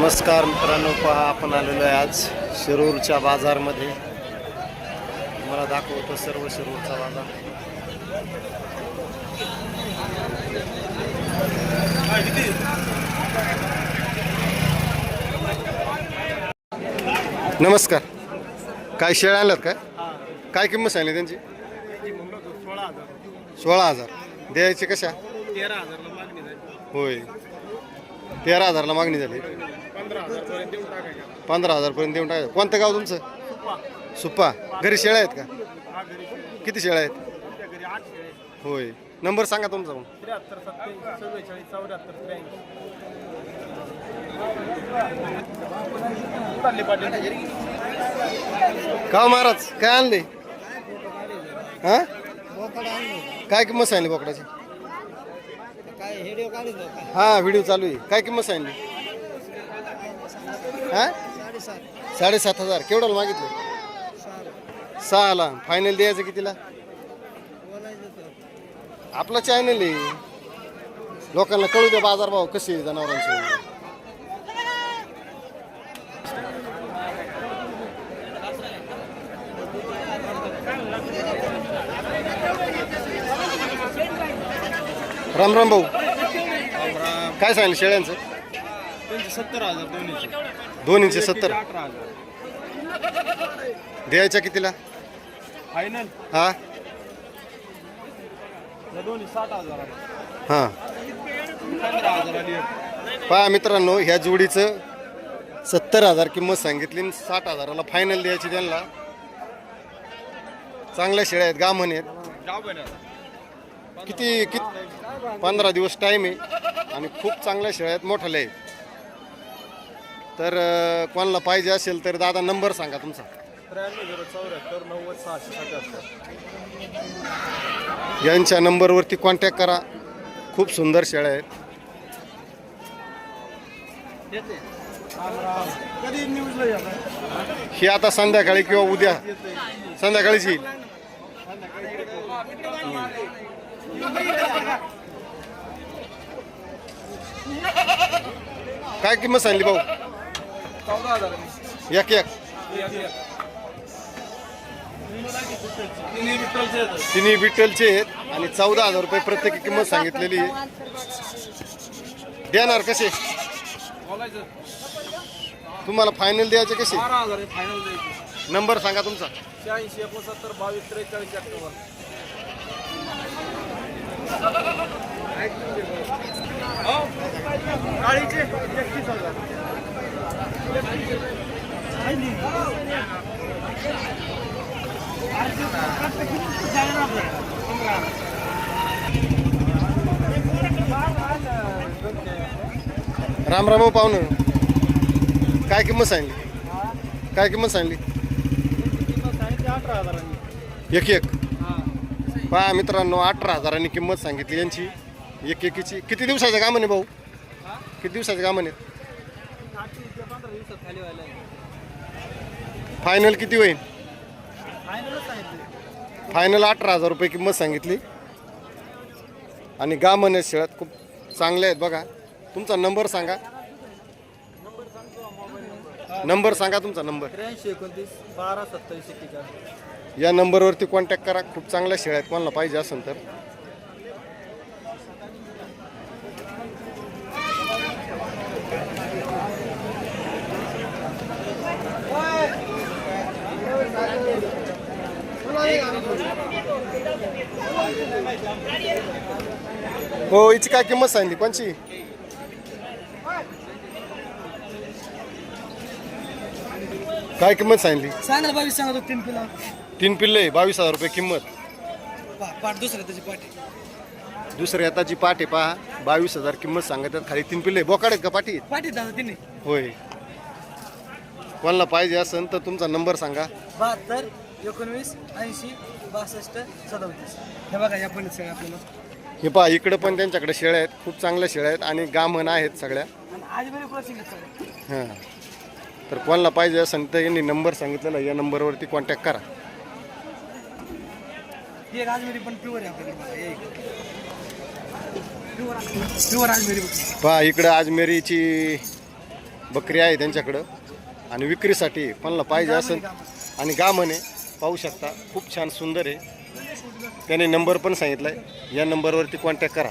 नमस्कार मित्रांनो पहा आपण आलेलो आहे आज शिरूरच्या बाजारमध्ये. मला दाखवतो सर्व शिरूरचा बाजार. नमस्कार. काय शेळ्या आणल्यात काय? काय किंमत सांगली त्यांची? सोळा हजार सोळा हजार. द्यायची कशा? तेरा हजारला मागणी झाली. होय. तेरा हजारला मागणी झाली. पंधरा हजारपर्यंत देऊन टाकायचा. कोणतं गाव तुमचं? सुप्पा. घरी शेळ्या आहेत का? हा घरी किती शेळ्या आहेत? तुमच्या घरी आठ शेळे होय. नंबर सांगा तुमचा मग. का हो महाराज? काय आणले? हा? काय किंमत सांगली बोकडाची? हा व्हिडिओ चालू आहे. काय किंमत सांगली हा? साडेसात हजार. केवढ्याला मागितलं? सहाला. फायनल द्यायचं कितीला आपला चॅनल आहे. लोकांना कळू द्या बाजारभाव कसे जनावरांचे. राम राम भाऊ. काय सांगितलं शेळ्यांचं? सत्तर हजार दोन्हीचे. दोन्हीचे सत्तर. अठरा हजार द्यायच्या कितीला? फायनल हा. या दोन्ही साठ हजार हां. पंधरा हजार आली एक. पहा मित्रांनो ह्या जोडीचं सत्तर हजार किंमत सांगितली आणि साठ हजाराला फायनल द्यायची त्यांना. चांगल्या शेळ्या आहेत गामण आहेत. जाऊ. किती किती पंधरा दिवस टाईम आहे आणि खूप चांगल्या शेळ्या आहेत मोठ्याल्या आहेत. तर अं, कोणाला पाहिजे असेल तर दादा नंबर सांगा तुमचा. त्र्याण्णव झिरो चौऱ्याहत्तर नव्वद सहाशे सत्याहत्तर. यांच्या नंबरवरती कॉन्टॅक्ट करा. खूप सुंदर शेळ्या आहेत. कधी न्यूजला येणार? ही आता संध्याकाळी किंवा उद्या. संध्याकाळीच. येईल काय किंमत सांगली भाऊ? चौदा हजार. एक एक. तिन्ही विठ्ठलचे आहेत. आणि चौदा हजार रुपये प्रत्येकी किंमत सांगितलेली आहे. देणार कसे? तुम्हाला फायनल द्यायचे कसे? नंबर सांगा तुमचा. शहाऐंशी एकोणसत्तर बावीस त्रेचाळीस अठ्ठावन्न राम राम पाहुणं काय किंमत सांगली? काय किंमत सांगली? अठरा एक एक. हा पहा मित्रांनो अठरा हजारांनी किंमत सांगितली यांची. एक एकीची. किती दिवसाचं काम आहे भाऊ? किती दिवसाचं का आहे फायनल किती होईल? फायनल अठरा हजार रुपये किंमत सांगितली. आणि गामन आहेत शेळ्यात खूप चांगले आहेत बघा. तुमचा नंबर सांगा. नंबर सांगा तुमचा नंबर. त्र्याऐंशी एकोणतीस बारा सत्तावीस एक्केचाळीस. या नंबरवरती कॉन्टॅक्ट करा. खूप चांगल्या शेळ्या आहेत. कोणाला पाहिजे असेल तर. हो हिची काय किंमत सांगली कोणची? काय किंमत सांगली? सांगायला बावीस सांगतो तीन किलो तीन पिल्ले बावीस हजार रुपये किंमत. पाठ दुसऱ्या त्याची पाठी दुसऱ्या हाताची पाट आहे पहा. बावीस हजार किंमत सांगतात खाली तीन पिल्ले. बोकाड आहेत का पाठी? पाठी दादा तिने होय. कोणाला पाहिजे असेल तर तुमचा नंबर सांगा. बहात्तर एकोणवीस ऐंशी बासष्ट सदोतीस. हे बघा या पण सगळं आपल्याला. हे पहा इकडं पण त्यांच्याकडे शेळ्या आहेत. खूप चांगल्या शेळ्या आहेत आणि गामण आहेत सगळ्या. आणि क्रॉसिंग सगळं हां. तर कोणाला पाहिजे असेल तर यांनी नंबर सांगितलेला. या नंबरवरती कॉन्टॅक्ट करा. ही पण प्युअर आहे आपल्याकडे. प्युअर पहा इकडं अजमेरीची बकरी आहे त्यांच्याकडं. आणि विक्रीसाठी कोणाला पाहिजे असेल आणि गामने पाहू शकता. खूप छान सुंदर आहे. त्याने नंबर पण सांगितला आहे या नंबरवरती कॉन्टॅक्ट करा.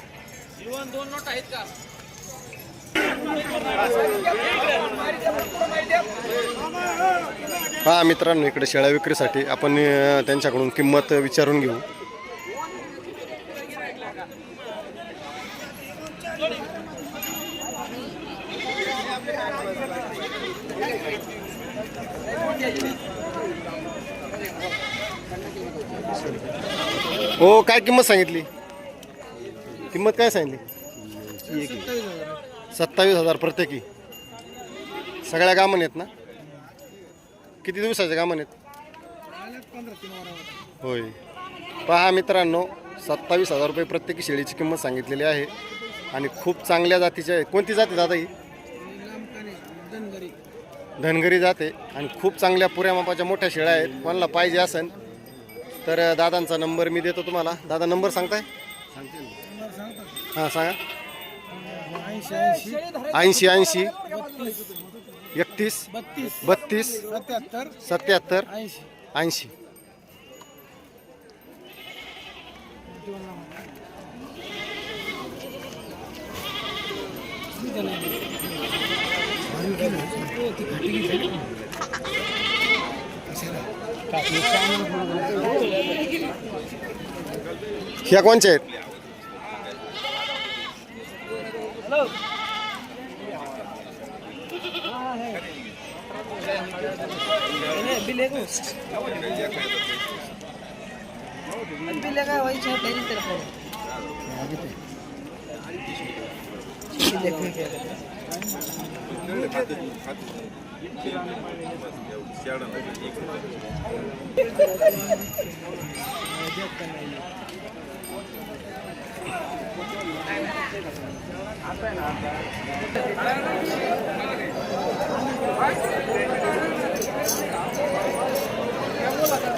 हा मित्रांनो इकडे शेळ्या विक्रीसाठी आपण त्यांच्याकडून किंमत विचारून घेऊ. हो काय किंमत सांगितली? किंमत काय सांगितली? सत्तावीस हजार प्रत्येकी. सगळ्या गामन आहेत ना? किती दिवसाच्या गामन आहेत? होय. पहा मित्रांनो सत्तावीस हजार रुपये प्रत्येकी शेळीची किंमत सांगितलेली आहे. आणि खूप चांगल्या जातीची आहे कोणती जाते दादा ही? धनगरी जाते आणि खूप चांगल्या पुऱ्या मापाच्या मोठ्या शेळ्या आहेत. कोणाला पाहिजे असेल तर दादांचा नंबर मी देतो तुम्हाला. दादा नंबर सांगताय? हां सांगा. ऐंशी ऐंशी. एकतीस. बत्तीस. सत्याहत्तर. ऐंशी. ह्या कोणच्या आहेत? बिल आहे बिल काय व्हायची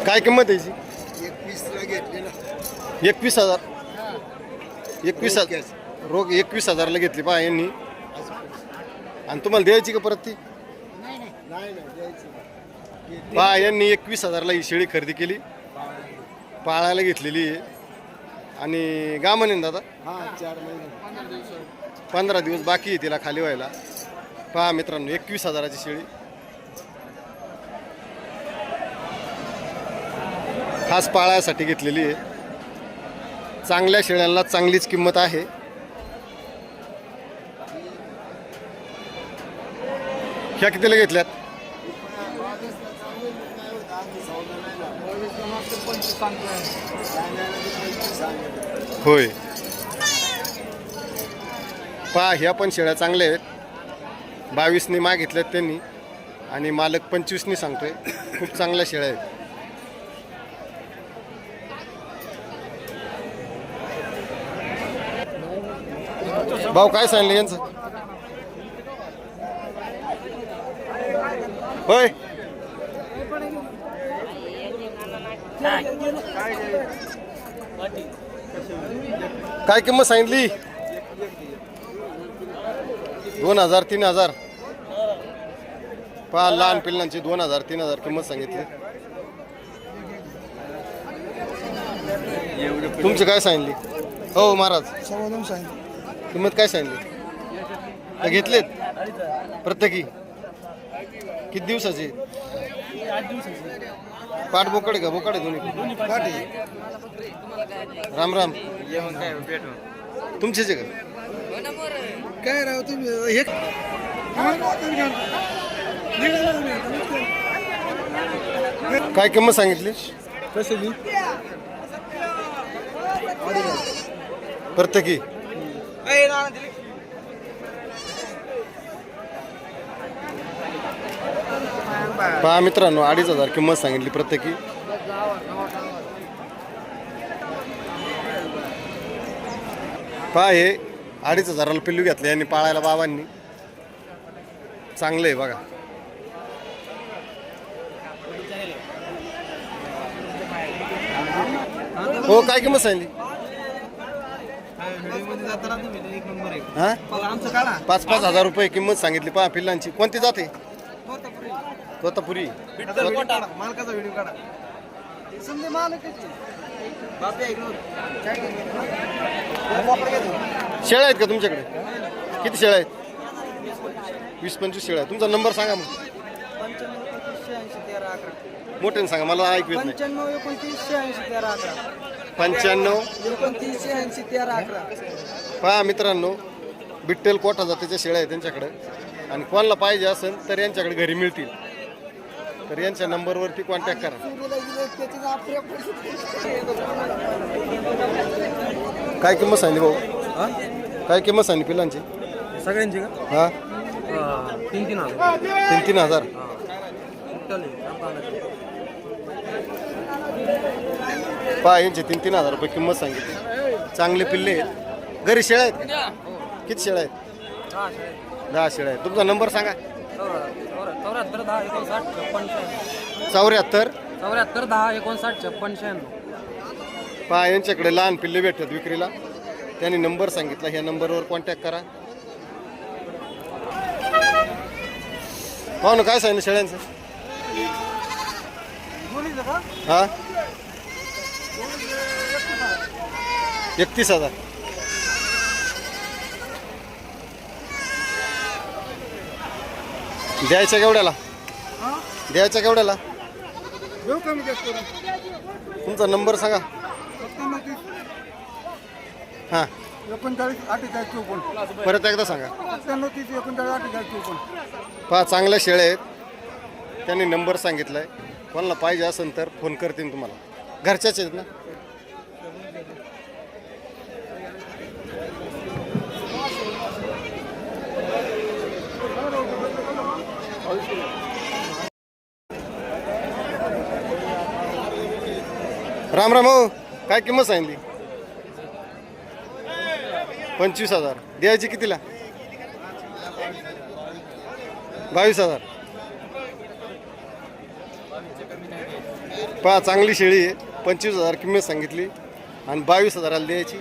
काय किंमत आहे याची? एकवीसला घेतले ना. एकवीस हजार. एकवीस हजार. रोग एकवीस हजारला घेतली पहा यांनी. आणि तुम्हाला द्यायची का परत ती? नाही नाही. द्यायची पहा यांनी एकवीस हजारला ही शेळी खरेदी केली. पाळायला घेतलेली आहे. आणि गामन आहे ना दादा. हा चार महिने. पंधरा दिवस बाकी आहे तिला खाली व्हायला. पहा मित्रांनो एकवीस हजाराची शेळी. खास पाळायसाठी घेतलेली आहे. चांगल्या शेळ्यांना चांगलीच किंमत आहे. ह्या कितीला घेतल्यात? होय. पहा ह्या पण शेळ्या चांगल्या आहेत. बावीसनी मागितल्यात त्यांनी. आणि मालक पंचवीसनी सांगतोय खूप चांगल्या शेळ्या आहेत. भाऊ काय सांगले यांचं? होय. काय किंमत सांगितली? दोन हजार तीन हजार. पहा लहान पिल्लांची दोन हजार तीन हजार किंमत सांगितली. तुमची काय सांगितली? हो महाराज. किंमत काय सांगितली? घेतलेत? प्रत्येकी? किती दिवसाची? आठ दिवसाची. पाठ बोकडे का? बोकडे दोन्ही. पाठी. राम राम. तुमचेच आहे का? काय राव तुम्ही हे काय किंमत सांगितली? कसली प्रत्येकी. पहा मित्रांनो अडीच हजार किंमत सांगितली प्रत्येकी. पहा हे अडीच हजाराला पिल्लू घेतले यांनी पाळायला बाबांनी. चांगलं आहे बघा. हो काय किंमत सांगली हा? पाच पाच हजार रुपये किंमत सांगितली. पहा पिल्लांची. कोणती जाते तोतापुरी आता व्हिडिओ काढा व्हिडिओ मालकाची. शेळ्या आहेत का तुमच्याकडे? किती शेळ्या आहेत? वीस पंचवीस शेळ्या आहेत. तुमचा नंबर सांगा मग. मोठ्याने सांगा मला ऐकू येत नाही. पंच्याण्णव तेरा अकरा. पंच्याण्णव. एकोणतीसशे ऐंशी तेरा अकरा. पहा मित्रांनो बिट्टेल कोटा जातीच्या शेळ्या आहेत त्यांच्याकडे. आणि कोणाला पाहिजे असेल तर यांच्याकडे घरी मिळतील. तर यांच्या नंबरवरती कॉन्टॅक्ट करा. काय किंमत सांगली भाऊ? काय किंमत सांगली पिलांची सगळ्यांची हा? का तीन तीन हजार. तीन तीन हजार. पहा यांची तीन तीन हजार रुपये किंमत सांगितली. चांगले पिल्ले आहेत. घरी शेळ्या आहेत? का? किती शेळ्या आहेत? दहा शेळ्या आहेत. तुमचा नंबर सांगा. चौऱ्याहत्तर दहा एकोणसाठ छप्पन शहाण्णव. चौऱ्याहत्तर? चौऱ्याहत्तर दहा एकोणसाठ छप्पन शहाण्णव. पहा यांच्याकडे लहान पिल्ले भेटतात विक्रीला. त्यांनी नंबर सांगितला ह्या नंबरवर कॉन्टॅक्ट करा. पाहू ना काय सांगितलं शेळ्यांचं? हा? एकतीस हजार. द्यायच्या केवढ्याला? द्यायच्या केवढ्याला? देऊ कमी जास्त करून? तुमचा नंबर सांगा. सत्त्याण्णव तीस. हां. एकोणचाळीस अठ्ठेचाळीस चौपन्न. परत एकदा सांगा. सत्त्याण्णव तीस एकोणचाळीस अठ्ठेचाळीस चौपन्न. पहा चांगल्या शेळ्या आहेत. त्यांनी नंबर सांगितला आहे कोणाला पाहिजे असेल तर फोन करतील तुम्हाला. घरच्याच आहेत ना? राम राम हो. काय किंमत सांगितली? पंचवीस हजार. द्यायची कितीला? बावीस हजार. पहा चांगली शेळी आहे. पंचवीस हजार किंमत सांगितली. आणि बावीस हजाराला द्यायची.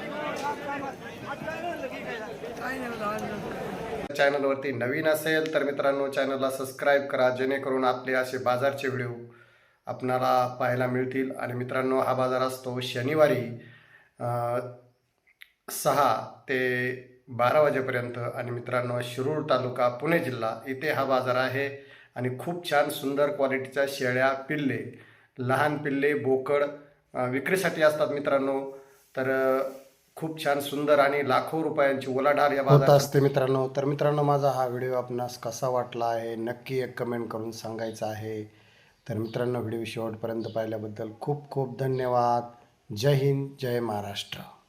चॅनलवरती नवीन असेल तर मित्रांनो चॅनलला सबस्क्राईब करा. जेणेकरून आपले असे बाजारचे व्हिडिओ आपणाला पाहायला मिळतील. आणि मित्रांनो हा बाजार असतो शनिवारी सहा ते बारा वाजेपर्यंत. आणि मित्रांनो शिरूर तालुका पुणे जिल्हा इथे हा बाजार आहे. आणि खूप छान सुंदर क्वालिटीच्या शेळ्या पिल्ले लहान पिल्ले बोकड विक्रीसाठी असतात मित्रांनो. तर खूप छान सुंदर आणि लाखो रुपयांची ओलाढाल या होत असते मित्रांनो. तर मित्रांनो माझा हा व्हिडिओ आपणास कसा वाटला आहे नक्की एक कमेंट करून सांगायचं आहे. तर मित्रांनो व्हिडिओ शेवटपर्यंत पाहिल्याबद्दल खूप खूप धन्यवाद. जय हिंद जय महाराष्ट्र.